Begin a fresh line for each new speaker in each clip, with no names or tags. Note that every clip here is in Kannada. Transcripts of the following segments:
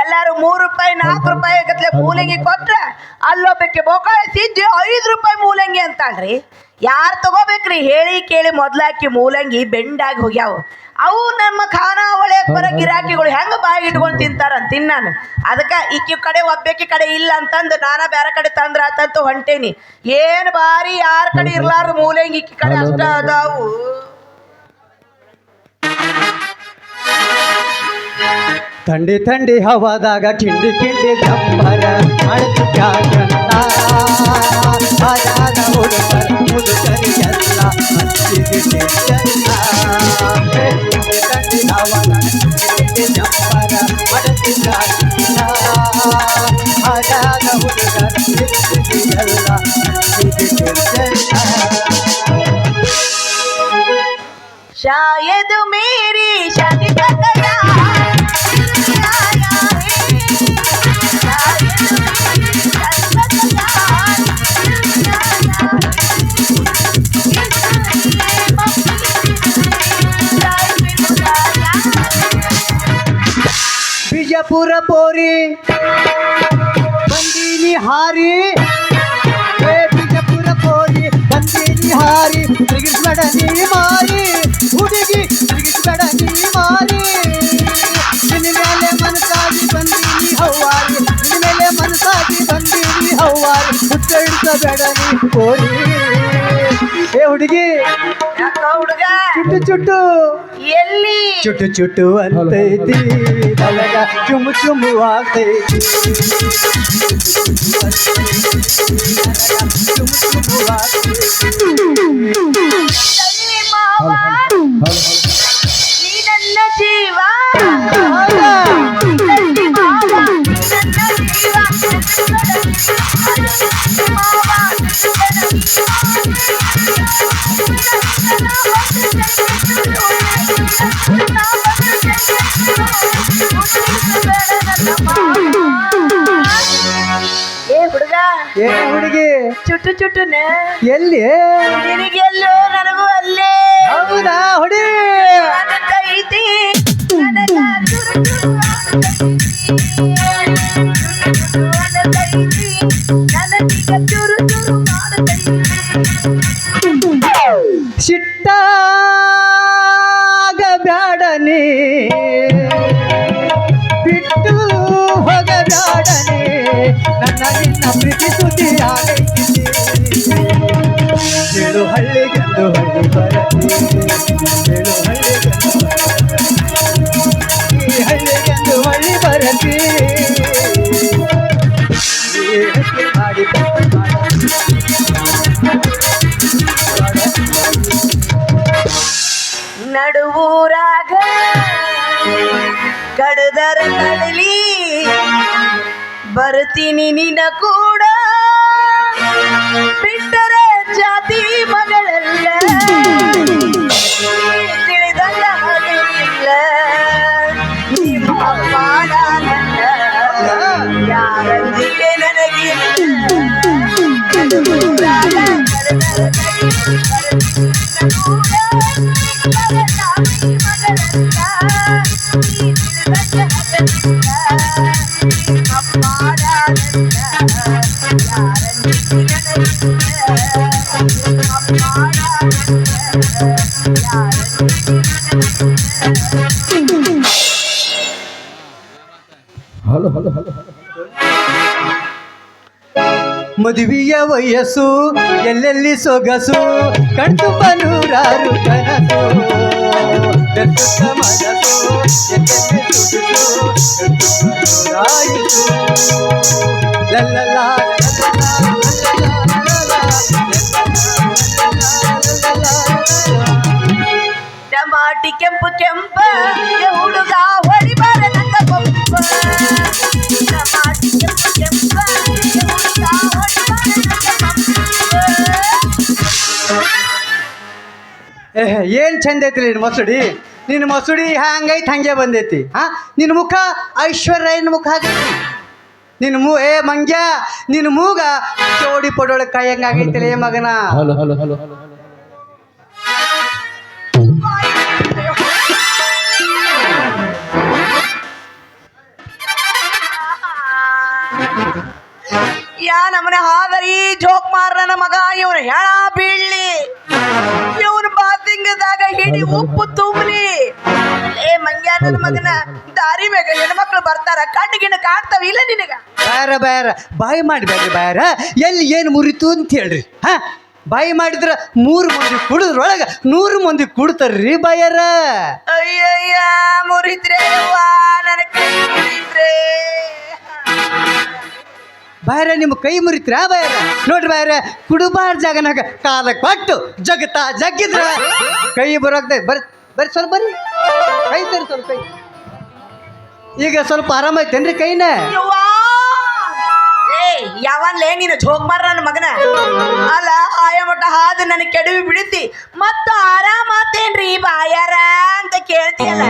ಎಲ್ಲಾರು ಮೂರು ರೂಪಾಯಿ ನಾಲ್ಕು ರೂಪಾಯಿ ಗತ್ಲೆ ಮೂಲಂಗಿ ಕೊಟ್ರೆ ಅಲ್ಲೊಬ್ಬಕ್ಕೆ ಬೋಕಾಳಿಸಿದ್ದು ಐದು ರೂಪಾಯಿ ಮೂಲಂಗಿ ಅಂತಾಳ್ರಿ. ಯಾರು ತಗೋಬೇಕ್ರಿ? ಹೇಳಿ ಕೇಳಿ ಮೊದ್ಲಾಕಿ ಮೂಲಂಗಿ ಬೆಂಡಾಗಿ ಹೋಗ್ಯಾವ. ಅವು ನಮ್ಮ ಖಾನಾವಳಿ ಬರೋ ಗಿರಾಕಿಗಳು ಹೆಂಗ ಬಾಯಿ ಇಟ್ಕೊಂಡು ತಿಂತಾರ ತಿನ್ನಾನು ಅದಕ್ಕೆ ಈಕಿ ಕಡೆ ಒಬ್ಬಾಕಿ ಕಡೆ ಇಲ್ಲ ಅಂತಂದು ನಾನ ಬೇರೆ ಕಡೆ ತಂದ್ರ ಆತಂತ ಹೊಂಟೇನಿ. ಏನು ಬಾರಿ ಯಾರ ಕಡೆ ಇರ್ಲಾರ್ದ ಮೂಲಂಗಿ ಈಕಿ ಕಡೆ ಅಷ್ಟ ಅದಾವು.
ಥಂಡಿ ಥಂಡಿ ಹವಾದಾಗ ಕಿಂಡಿ ಕಿಂಡಿ ಜಂಬರ ಅಳತು ಕ್ಯಾಕಂತ ಆದಾಗ ಹುಡುಗರ ಕಿಂಡಿ ಪೋರಿ. ಬಂದೀನಿ ಹಾರಿ. ಏ ಬಿಜಪುರ ಪೋರಿ ಬಂದೀನಿ ಹಾರಿ. ತಿರುಗಿಸ್ಬೇಡ ನೀ ಮಾರಿ. ಹುಡುಗಿ ತಿರುಗಿಸ್ಬೇಡ ನೀ ಮಾರಿ. ನಿನ್ನ ಮೇಲೆ ಮನಸ್ಸಾಗಿ ಬಂದೀನಿ ಹವ್ವಾರಿ. ನಿನ್ನ ಮೇಲೆ ಮನಸ್ಸಾಗಿ ಬಂದೀನಿ ಹವ್ವಾರಿ. ಹುಟ್ಟಿಸಬೇಡ ನೀ ಪೋರಿ. ಏ ಹುಡುಗಿ
ಹುಡುಗ?
ಚುಟ್ಟು ಚುಟ್ಟು.
ಎಲ್ಲಿ
ಚುಟ್ಟು ಚುಟ್ಟು ಅಂತೈತಿ ನನಗ ಚುಮು ಚುಮು ಆಗ್ತೈತಿ ಚುಮು ಚುಮು ಆಗ್ತೈತಿ
ತಲ್ಲಿ ಮಾವ ನೀ ನನ್ನ ಜೀವ ಏ ಹುಡುಗ
ಏ ಹುಡುಗಿ.
ಚುಟ್ಟು ಚುಟ್ಟುನ.
ಎಲ್ಲಿ?
ನಿನಗೆಲ್ಲೋ ನನಗೂ ಅಲ್ಲೇ.
ಹೌದಾ ಹುಡಿ
ನನಗೈತಿ ನನಗ
ಹೋಗಬ್ಯಾಡನೆ ನನ್ನ ನಿನ್ನ ಪ್ರೀತಿ ಸುದ್ದಿ ಆಗೈತಿ ಹೇಳು ಹಳ್ಳಿಗೆಂದು ಹಳ್ಳಿ ಬರತಿ ಹೇಳು
ಬರ್ತೀನಿ ನಿನ ಕೂಡ ಬಿಟ್ಟರೆ ಜಾತಿ ಮಗಳೆಲ್ಲ ತಿಳಿದಲ್ಲ ಹಾಗೆಯಿಲ್ಲ ನಿಮ್ಮ ಅಪ್ಪ
ವಯಸ್ಸು ಎಲ್ಲೆಲ್ಲಿ ಸೊಗಸು ಕಣ್ತುಂಬ ನೂರಾರು ಕನಸು ಬೆತ್ತುತ್ತ ಮನಸ್ಸು ಎಲ್ಲೆಲ್ಲಿ ಸೊಗಸು ಕಣ್ತುಂಬ ನೂರಾಯಿತು ಲಲ್ಲಲಾ, ಲಲ್ಲಲಾ, ಲಲ್ಲಲಾ, ಲಲ್ಲಲಾ,
ಟಮಾಟಿ ಕೆಂಪು ಕೆಂಪ ಏ ಹುಡುಗ ಹೊಡಿಬಾರ ನನ್ನ ಪಂಪ ಟಮಾಟಿ ಕೆಂಪು ಕೆಂಪ
ಏನು ಚಂದ ಐತಿ ನಿನ್ನ ಮಸೂಡಿ? ನಿನ್ನ ಮಸೂಡಿ ಹಂಗೈತಿ ಹಂಗೆ ಬಂದೈತಿ. ಹಾ? ನಿನ್ನ ಮುಖ ಐಶ್ವರ್ಯನ ಮುಖ ಆಗೈತಿ. ನಿನ್ನ ಮೂ ಏ ಮಂಗ್ಯ ನಿನ್ನ ಮೂಗ ಚೋಡಿ ಪಡೋಳ ಕಾಯಂಗಾಗೈತಿಲ್ಲ ಏ ಮಗನ.
Hello hello hello. ಹಲೋ
ಯಾ ನಮ್ಮನೆ ಹಾದರಿ ಜೋಕ್ ಮಾರ ನನ್ನ ಮಗ ಇವ್ರು ಹೇಳಾ ಬೀಳ್ಲಿ. ಇವನು ಹಿಡಿ ಉಪ್ಪು ತುಂಬಲಿ. ಏ ಮಂಗ್ಯ ನನ್ನ ಮಗನ ದಾರಿ ಮ್ಯಾಗ ಹೆಣ್ಮಕ್ಳು ಬರ್ತಾರ ಕಣ್ಣಿಗಿನ ಕಾಣ್ತಾವ ಇಲ್ಲ ನಿನಗ?
ಬ್ಯಾರ ಬ್ಯಾರ ಬಾಯಿ ಮಾಡಬೇಡ್ರಿ ಬ್ಯಾರ ಎಲ್ಲಿ ಏನು ಮುರಿತು ಅಂತ ಹೇಳ್ರಿ ಹ? ಬಾಯಿ ಮಾಡಿದ್ರ ಮೂರು ಮಂದಿ ಕುಡಿದ್ರೊಳಗ ನೂರು ಮಂದಿ ಕುಡ್ತಾರ್ರಿ ಬಾಯರ.
ಅಯ್ಯಯ್ಯ ಮುರಿದ್ರೆ ಅವ್ವ ನನ್ ಕೈ ಮುರಿದ್ರೆ
ಬಾಯರ ನಿಮ್ಮ ಕೈ ಮುರಿತ್ರ ಬಾಯರ? ನೋಡ್ರಿ ಬಾಯರ ಕುಡುಬಾರ ಜಾಗನಾಗ ಕಾಲ ಕೊಟ್ಟು ಜಗತ್ತ ಜಗ್ಗಿದ್ರ ಕೈ ಬರೋಕ್ದೆ. ಬರ್ ಬರ್ರಿ ಸ್ವಲ್ಪ ಬರ್ರಿ. ಕೈ ತರಿ ಸ್ವಲ್ಪ ಕೈ. ಈಗ ಸ್ವಲ್ಪ ಆರಾಮೈತೇನ್ರಿ ಕೈನ?
ಯಾವಾಗ್ಲೇ ಯಾವನ್ಲೇ ನೀನು ಜೋಗ್ ಮಾರ ನನ್ನ ಮಗನ? ಅಲ್ಲ ಆಯ ಮಟ್ಟ ಹಾದು ನನಗೆ ಕೆಡವಿ ಬಿಡುತ್ತಿ ಮತ್ತ ಆರಾಮಾತೇನ್ರಿ ಬಾಯಾರ ಅಂತ ಕೇಳ್ತೀಯಲ್ಲ?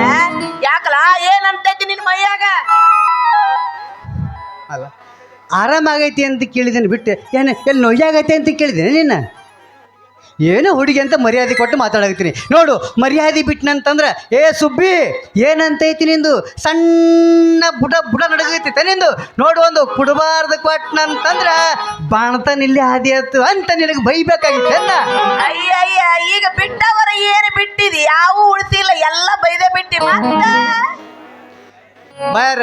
ಯಾಕಲ್ಲ ಏನಂತೈತಿ ನಿನ್ನ ಮೈಯಾಗ?
ಅಲ್ಲ ಆರಾಮಾಗೈತಿ ಅಂತ ಕೇಳಿದ್ದೇನೆ ಬಿಟ್ಟು ಏನು ಎಲ್ಲಿ ನೋಯಾಗೈತೆ ಅಂತ ಕೇಳಿದ್ದೇನೆ ನಿನ್ನ? ಏನೋ ಹುಡುಗಿ ಅಂತ ಮರ್ಯಾದೆ ಕೊಟ್ಟು ಮಾತಾಡಕತ್ತೀನಿ. ನೋಡು ಮರ್ಯಾದೆ ಬಿಟ್ಟನಂತಂದ್ರೆ ಏ ಸುಬ್ಬಿ ಏನಂತೈತಿ ನಿಂದು? ಸಣ್ಣ ಬುಡ ಬುಡ ನಡಗೈತಿ ನಿಂದು? ನೋಡು ಒಂದು ಕುಡಬಾರ್ದು ಕೊಟ್ಟನಂತಂದ್ರೆ ಬಾಣತನ ಇಲ್ಲಿ ಹಾದಿ ಆಯ್ತು ಅಂತ ನಿನಗೆ ಬೈಬೇಕಾಗಿತ್ತು ಅಯ್ಯ
ಅಯ್ಯ ಈಗ ಬಿಟ್ಟವರ ಏನು ಬಿಟ್ಟಿದಿ? ಯಾವ ಉಳಿಸಿಲ್ಲ ಎಲ್ಲ ಬೈದೆ ಬಿಟ್ಟಿ
ಬಾಯಾರ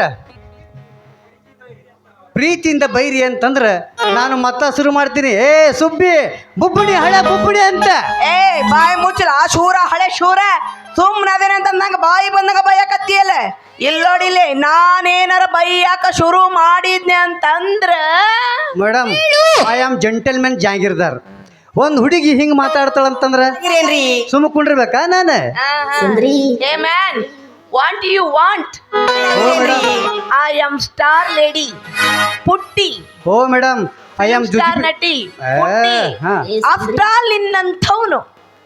ಪ್ರೀತಿಯಿಂದ ಬೈರಿ ಅಂತಂದ್ರೆ ನಾನು ಮತ್ತ ಶುರು ಮಾಡ್ತೀನಿ. ಏ ಸುಬ್ಬಿ ಬುಬ್ಬುಡಿ ಹಳೆ ಬುಬ್ಬುಡಿ ಅಂತ.
ಏ ಬಾಯಿ ಮುಚ್ಚಲ ಆ ಶೂರ ಹಳೆ ಶೂರ. ಸುಮ್ಮನೆ ಅದೇನಂತ ನಂಗೆ ಬಾಯಿ ಬಂದಾಗ ಬೈಯಕತ್ತಿಯಲ್ಲ. ಇಲ್ಲೋಡಿಲ್ಲ ನಾನೇನಾರ ಬೈಯಾಕ ಶುರು ಮಾಡಿದ್ನೆ ಅಂತಂದ್ರ
madam I am gentlemen Jagirdar. ಒಂದು ಹುಡುಗಿ ಹಿಂಗೆ ಮಾತಾಡ್ತಾಳಂತಂದ್ರೆ ಸುಮ್ಮ ಕುಂಡಿರ್ಬೇಕಾ ನಾನು?
ಏ man want you want I am star lady Putti.
Oh madam I am
star ನಟಿ. ಪುಟ್ಟಿ.
ಹಾ.
ನಿನ್ನಂಥವ್ನು.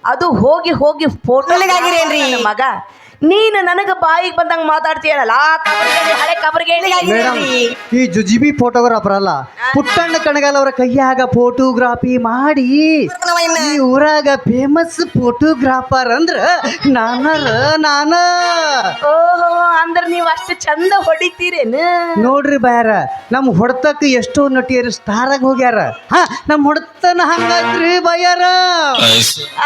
ಅದು ಹೋಗಿ ಹೋಗಿ ಫೋಟೋ ಮಗ. ನೀನು ನನಗೆ ಬಾಯಿಗೆ ಬಂದಂಗೆ ಮಾತಾಡ್ತೀಯಲ್ಲ ಹಳೆ ಕಬರ್ಗೇಡಿ
ಮೇಡಮ್ ಈ ಜುಜಿಬಿ ಫೋಟೋಗ್ರಾಫರ್ ಅಲ್ಲ ಪುಟ್ಟಣ್ಣ ಕಣಗಾಲ್ ಅವರ ಕೈಯಾಗ ಫೋಟೋಗ್ರಾಫಿ ಮಾಡಿ ಈ ಊರಾಗ ಫೇಮಸ್ ಫೋಟೋಗ್ರಾಫರ್ ಅಂದ್ರ ನಾನರ ನಾನ.
ಓಹೋ ಅಂದ್ರೆ ನೀವು ಅಷ್ಟು ಚಂದ ಹೊಡಿತೀರೇನು?
ನೋಡ್ರಿ ಬ್ಯಾರ ನಮ್ ಹೊಡ್ತಕ್ಕೆ ಎಷ್ಟೋ ನಟಿಯರು ಸ್ಟಾರ್ ಆಗಿ ಹೋಗ್ಯಾರ. ಹಾ ನಮ್ಮ ಹೊಡ್ತನ ಹಂಗ್ರಿ ಬಯ್ಯಾರ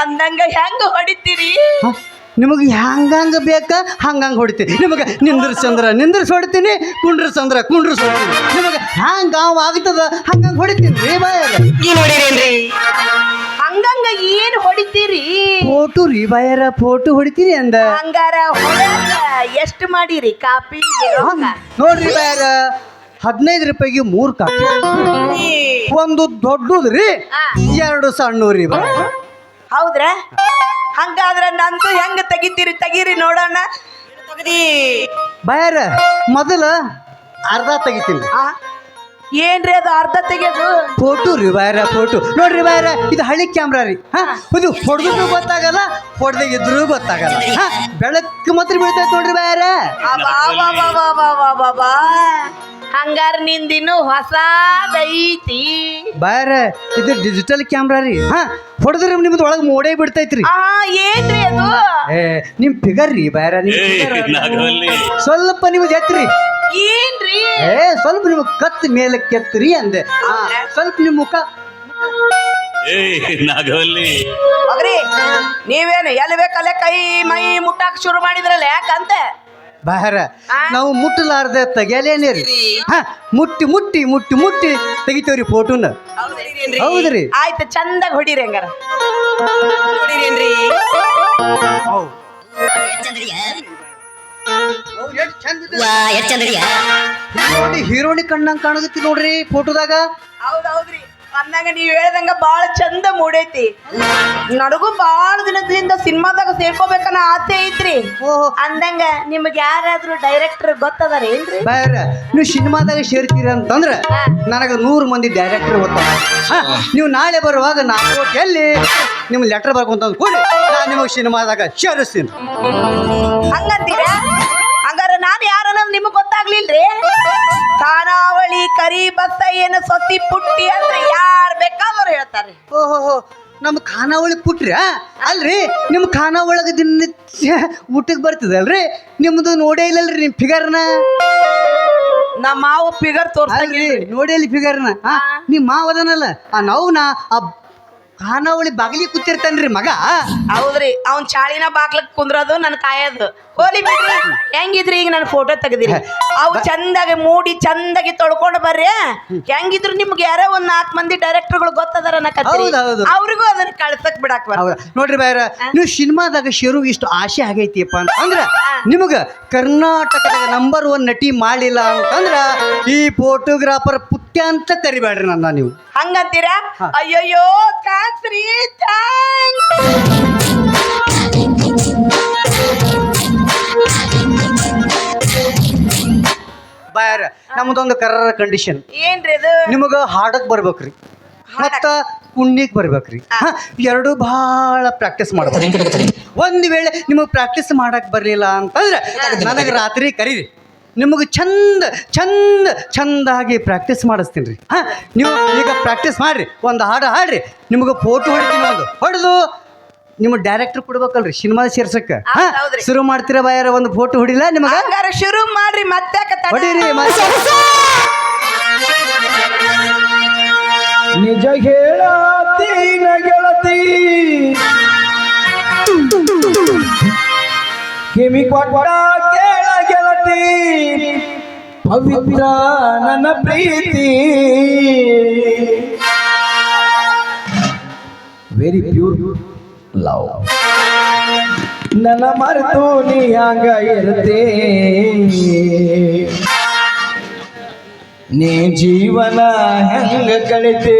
ಅಂದಂಗ ಹೆಂಗ ಹೊಡಿತೀರಿ?
ನಿಮಗೆ ಹಂಗಂಗ ಬೇಕಾ ಹಂಗಂಗೆ ಹೊಡಿತೀನಿ ನಿಮಗೆ ನಿಂದ್ರಸಂದ್ರ ನಿಂದ್ರಸ್ ಹೊಡಿತೀನಿ ಕುಂಡ್ರಸಂದ್ರ ಕುಂಡ್ರಸ್ ಹೊಡಿತೀನಿ. ನಿಮಗೆ ಹ್ಯಾಂಗ ಆಗ್ತದ ಹಂಗಂಗೆ ಹೊಡಿತೀನಿ ರೀ ಬಾಯಾರ
ಹಂಗಂಗ ಏನ್ ಹೊಡಿತೀರಿ?
ಫೋಟೋ ರೀ ಬಾಯರ ಫೋಟೋ ಹೊಡಿತೀರಿ ಅಂದ.
ಹಂಗಾರ ಎಷ್ಟು ಮಾಡಿರಿ ಕಾಪಿ?
ನೋಡ್ರಿ ಬಾಯರ ಹದಿನೈದು ರೂಪಾಯಿಗೆ ಮೂರು ಕಾಪಿ. ಒಂದು ದೊಡ್ಡದು ರೀ ಎರಡು ಸಣ್ಣ ರೀ ಬಾಯಾರ
ಹೌದ್ರ? ಹಂಗಾದ್ರ ನಂದು ಹೆಂಗ ತೆಗಿತೀರಿ? ತೆಗೀರಿ ನೋಡೋಣ.
ಬಯರ ಮೊದಲ ಅರ್ಧ ತೆಗಿತೀನಿ.
ಆ? ಏನ್ರಿ ಅದು ಅರ್ಧ ತೆಗೆದು?
ಫೋಟೋ ರೀ ಬಾಯ್ರ ಫೋಟೋ. ನೋಡ್ರಿ ಬಾಯ್ರ ಇದು ಹಳಿ ಕ್ಯಾಮ್ರಾ ರೀ. ಹಾ ಇದು ಹೊಡೆದ್ರು ಗೊತ್ತಾಗಲ್ಲ ಹೊಡೆದಾಗಿದ್ರು ಗೊತ್ತಾಗಲ್ಲ. ಹಾ ಬೆಳಕು ಮಾತ್ರ ಬೀಳ್ತೈತೆ ನೋಡ್ರಿ ಬಾಯರ.
ಅಬಾಬಾಬಾಬಾಬಾಬಾಬಾ. ಹಂಗಾರ ನಿಂದಿನ್ನು ಹೊಸದೈತಿ.
ಬರ ಇದು ಡಿಜಿಟಲ್ ಕ್ಯಾಮ್ರಾ ರೀ. ಹಾ ಹೊಡೆದ್ರೆ ನಿಮ್ದು ಒಳಗೆ ಮೋಡೇ ಬಿಡ್ತೈತ್ರಿ.
ಆ ಏನ್ರಿ ಅದು?
ಏ ನಿಮ್ ಫಿಗರ್ ರೀ ನಿಮ್ figure ಸ್ವಲ್ಪ ನಿಮ್ದು ಎತ್ರಿ.
ಏನ್ರಿ?
ಏ ಸ್ವಲ್ಪ ನಿಮ್ ಕತ್ ಮೇಲೆ ಕೆತ್ರಿ ಅಂದೆ. ಹಾ, ಸ್ವಲ್ಪ ನಿಮ್ ಮುಖ.
ಏಯ್ ನಾಗವಲ್ಲಿ.
ಮಗ್ರಿ ನೀವೇನು ಎಲ್ಲಿ ಬೇಕಲ್ಲೇ ಕೈ ಮೈ ಮುಟ್ಟಾಕ್ ಶುರು ಮಾಡಿದ್ರಲ್ಲ ಯಾಕಂತ?
ಬಾಯರ
ಆ?
ನಾವು ಮುಟ್ಟಲಾರ್ದ ತೆಗೆಯಲೇನೇ ರೀ. ಹಾ ಮುಟ್ಟಿ ಮುಟ್ಟಿ ಮುಟ್ಟಿ ಮುಟ್ಟಿ ತೆಗಿತೇವ್ರಿ ಫೋಟೋನ. ಹೌದ್ರಿ
ಆಯ್ತು ಚಂದ ಹೊಡೀರಿ ಹಂಗಾರ.
ನೋಡಿ ಹೀರೋಣಿ ಕಣ್ಣಂಗ್ ಕಾಣಗತ್ತಿ ನೋಡ್ರಿ ಫೋಟೋದಾಗ.
ಹೌದೌದ್ರಿ ಅಂದಂಗ ನೀವ್ ಹೇಳ್ದಂಗ ಬಾಳ ಚಂದ ಮೂಡೈತಿ. ನನಗೂ ಬಾಳ ದಿನದಿಂದ ಸಿನಿಮಾದಾಗ ಸೇರ್ಕೋಬೇಕನ್ನ ಆಸೆ ಐತ್ರಿ.
ಓಹೋ.
ಅಂದಂಗ ನಿಮ್ಗೆ ಯಾರಾದ್ರೂ ಡೈರೆಕ್ಟರ್ ಗೊತ್ತದಾರೇನ್ರಿ
ಬೇರೆ ನೀವು ಸಿನಿಮಾದಾಗ ಸೇರ್ತೀರ ಅಂತಂದ್ರ ನನಗ ನೂರು ಮಂದಿ ಡೈರೆಕ್ಟರ್ ಗೊತ್ತಾಗ ನೀವು ನಾಳೆ ಬರುವಾಗ ನಾಲ್ಕು ಎಲ್ಲಿ ನಿಮ್ಮ ಲೆಟರ್ ಬರ್ಕೊಂತ ಕೊಡಿ ನಾನು ನಿಮಗೆ ಸಿನಿಮಾದಾಗ ಸೇರಿಸ್ತೀನಿ.
ಹಂಗಂತೀರ? ನಾನು ಗೊತ್ತಾಗ್ಲಿಲ್ರಿ ಖಾನಾವಳಿ ಕರಿ ಏನು ಸೊಸಿ ಪುಟ್ಟಿ ಅಂದ್ರೆ ಯಾರ್ ಬೇಕಾದ್ರು ಹೇಳ್ತಾರೆ
ಓಹೋ ನಮ್ಮ ಖಾನಾವಳಿ ಪುಟ್ರಿ ಅಲ್ರಿ ನಿಮ್ಮ ಖಾನಾವಳಗ ದಿನನಿತ್ಯ ಊಟಕ್ಕೆ ಬರ್ತದಲ್ರಿ ನಿಮ್ದು ನೋಡೇ ಇಲ್ಲಲ್ರಿ ನಿಮ್ಮ ಫಿಗರ್ನ?
ನಮ್ಮ ಮಾವು ಫಿಗರ್ ತೋರ್ಸಂಗಿಲ್ರಿ
ನೋಡೇ ಇಲ್ಲಿ ಫಿಗರ್ನ ನಿಮ್ಮ ಮಾವದನಲ್ಲ ಆ ನೌನ ಆ ಖಾನಾವಳಿ ಬಾಗಿಲಿ ಕೂತಿರ್ತಾನ್ರಿ ಮಗ.
ಹೌದ್ರಿ ಅವ್ನ್ ಚಾಳಿನ ಬಾಗ್ಲಕ್ ಕುಂದ್ರದು ನನ್ ಕಾಯೋದು ಹೋಲಿ ಬಿಡ್ರಿ ಹೆಂಗಿದ್ರಿ ಈಗ ನಾನು ಫೋಟೋ ತೆಗದಿರಿ? ಅವು ಚಂದಾಗಿ ಮೂಡಿ ಚಂದಾಗಿ ತೊಳ್ಕೊಂಡು ಬರ್ರಿ ಹೆಂಗಿದ್ರು ನಿಮ್ಗೆ ಯಾರೋ ಒಂದ್ ನಾಲ್ಕು ಮಂದಿ ಡೈರೆಕ್ಟರ್ಗಳು ಗೊತ್ತದಾರ
ಹೌದ್ ಹೌದು.
ಅವ್ರಿಗೂ ಅದನ್ನ ಕಳ್ಸಕ್ ಬಿಡಾಕ್ ಬರ
ಹೌದಾ. ನೋಡ್ರಿ ಬಾಯ್ರ ನೀವು ಸಿನಿಮಾದಾಗ ಶೇರು ಇಷ್ಟು ಆಸೆ ಆಗೈತಿಯಪ್ಪ ಅಂತ ಅಂದ್ರ ನಿಮಗ ಕರ್ನಾಟಕದಾಗ ನಂಬರ್ ಒನ್ ನಟಿ ಮಾಡಿಲ್ಲ ಅಂತಂದ್ರ ಈ ಫೋಟೋಗ್ರಾಫರ್ ಪುಟ್ಯ ಅಂತ ಕರಿಬೇಡ್ರಿ ನನ್ನ ನೀವು.
ಹಂಗಂತೀರಾ?
ಹಾ.
ಅಯ್ಯಯ್ಯೋ ಥ್ಯಾಂಕ್ಸ್ ರೀ
ಬಾಯಾರ ನಮ್ದೊಂದು ಕರ್ರ ಕಂಡೀಷನ್
ಏನ್ರಿ ಅದು
ನಿಮಗ ಹಾಡಕ್ ಬರ್ಬೇಕ್ರಿ. ಮತ್ತ ಕುಣ್ಣಿಕ್ ಬರ್ಬೇಕ್ರಿ. ಹಾ, ಎರಡು ಬಹಳ ಪ್ರಾಕ್ಟೀಸ್ ಮಾಡ್ಬೇಕು. ಒಂದ್ ವೇಳೆ ನಿಮಗೆ ಪ್ರಾಕ್ಟೀಸ್ ಮಾಡಕ್ ಬರ್ಲಿಲ್ಲ ಅಂತಂದ್ರೆ ನನಗೆ ರಾತ್ರಿ ಕರೀರಿ. ನಿಮಗೆ ಚಂದ ಚಂದ ಚಂದಾಗಿ ಪ್ರಾಕ್ಟೀಸ್ ಮಾಡಿಸ್ತೀನಿ ರೀ. ಹಾಂ? ನೀವು ಈಗ ಪ್ರಾಕ್ಟೀಸ್ ಮಾಡಿರಿ ಒಂದು ಹಾಡು ಹಾಡ್ರಿ ನಿಮಗೆ ಫೋಟೋ ಹೊಡಿತೀನಿ ಒಂದು. ಹೊಡೆದು ನಿಮ್ಮ ಡೈರೆಕ್ಟರ್ ಕೊಡ್ಬೇಕಲ್ರಿ ಸಿನಿಮಾ ಸೇರ್ಸಕ್ಕೆ ಹಾಂ? ಶುರು ಮಾಡ್ತೀರ ಬಾಯಾರ ಒಂದು ಫೋಟೋ ಹೊಡಿಲ್ಲ ನಿಮಗೆ?
ಹಂಗಾರ ಶುರು ಮಾಡ್ರಿ ಮತ್ತೆ
ಹೊಡೀರಿ ಮತ್ತೆ.
ನಿಜ ಹೇಳತಿ ಗೆಳತಿ ಕಿವಿ ಕೊಟ್ಟ ಪವಿತ್ರ ನನ್ನ ಪ್ರೀತಿ. ವೆರಿ ಪ್ಯೂರ್ ಲವ್ ನನ್ನ ಮರೆತು ನೀ ಹಂಗ ಇರುತ್ತೆ. ನೀ ಜೀವನ ಹೆಂಗ ಕಳಿತೆ?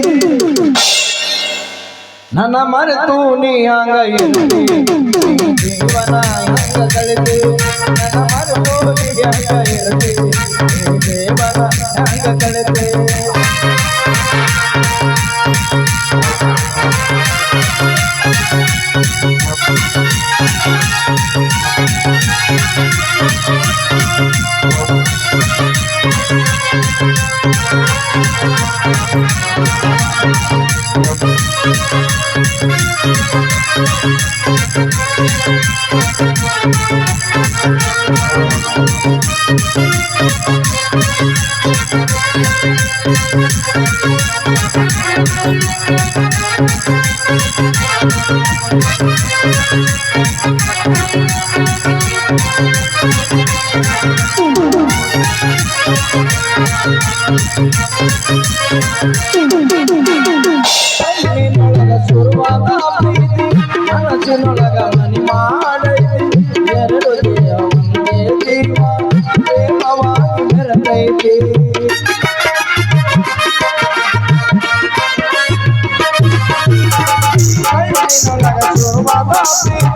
ನನ್ನ ಮರೆತು ನೀ ಹಂಗ ಇರ್ತಿ. ನೀ ಜೀವನ ಹಂಗ ಕಳಿತಿ ಕಣ್ಣಿನೊಳಗ ಶುರುವಾದ ಪ್ರೀತಿ ಮನಸ್ಸಿನೊಳಗ ಮನಿ ಮಾಡೈತಿ ಎರಡು ದೇಹ ಒಂದೇ ಜೀವ ಪ್ರೇಮವಾಗಿ ಬೆರೆತೈತಿ ಕಣ್ಣಿನೊಳಗ ಶುರುವಾದ ಪ್ರೀತಿ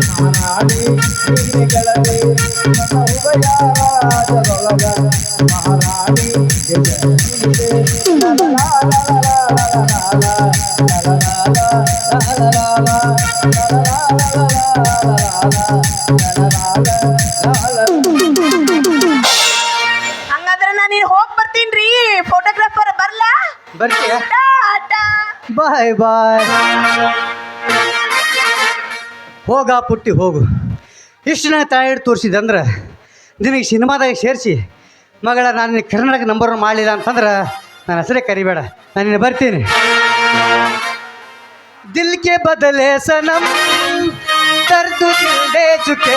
ಮಹಾರಾಣಿ ಗಿರಿಗಳೇ ಉಭಯಾರಾಜರೊಳಗ ಮಹಾರಾಣಿ
ಹಂಗಾದ್ರೆ ನಾನು ನೀನು ಹೋಗಿ ಬರ್ತೀನಿ ರೀ ಫೋಟೋಗ್ರಾಫರ್ ಬರ್ಲಾ
ಬರ್ತೀಯ ಬಾಯ್ ಬಾಯ್ ಹೋಗ ಪುಟ್ಟಿ ಹೋಗು. ಇಷ್ಟನ್ನ ತಾಯಿಡ್ ತೋರಿಸಿದಂದ್ರೆ ನಿನಗೆ ಸಿನಿಮಾದಾಗ ಸೇರಿಸಿ, ಮಗಳ ನಾನು ಕರ್ನಾಟಕ ನಂಬರ್ ಮಾಡಲಿಲ್ಲ ಅಂತಂದ್ರೆ ನನ್ನ ಹೆಸರೇ ಕರಿಬೇಡ, ನಾನು ನಿನ್ನ ಬರ್ತೀನಿ. ದಿಲ್ಕೆ ಬದಲೆ ಸನಂ ದರ್ದು ಚುಕೆ ಚುಕೆ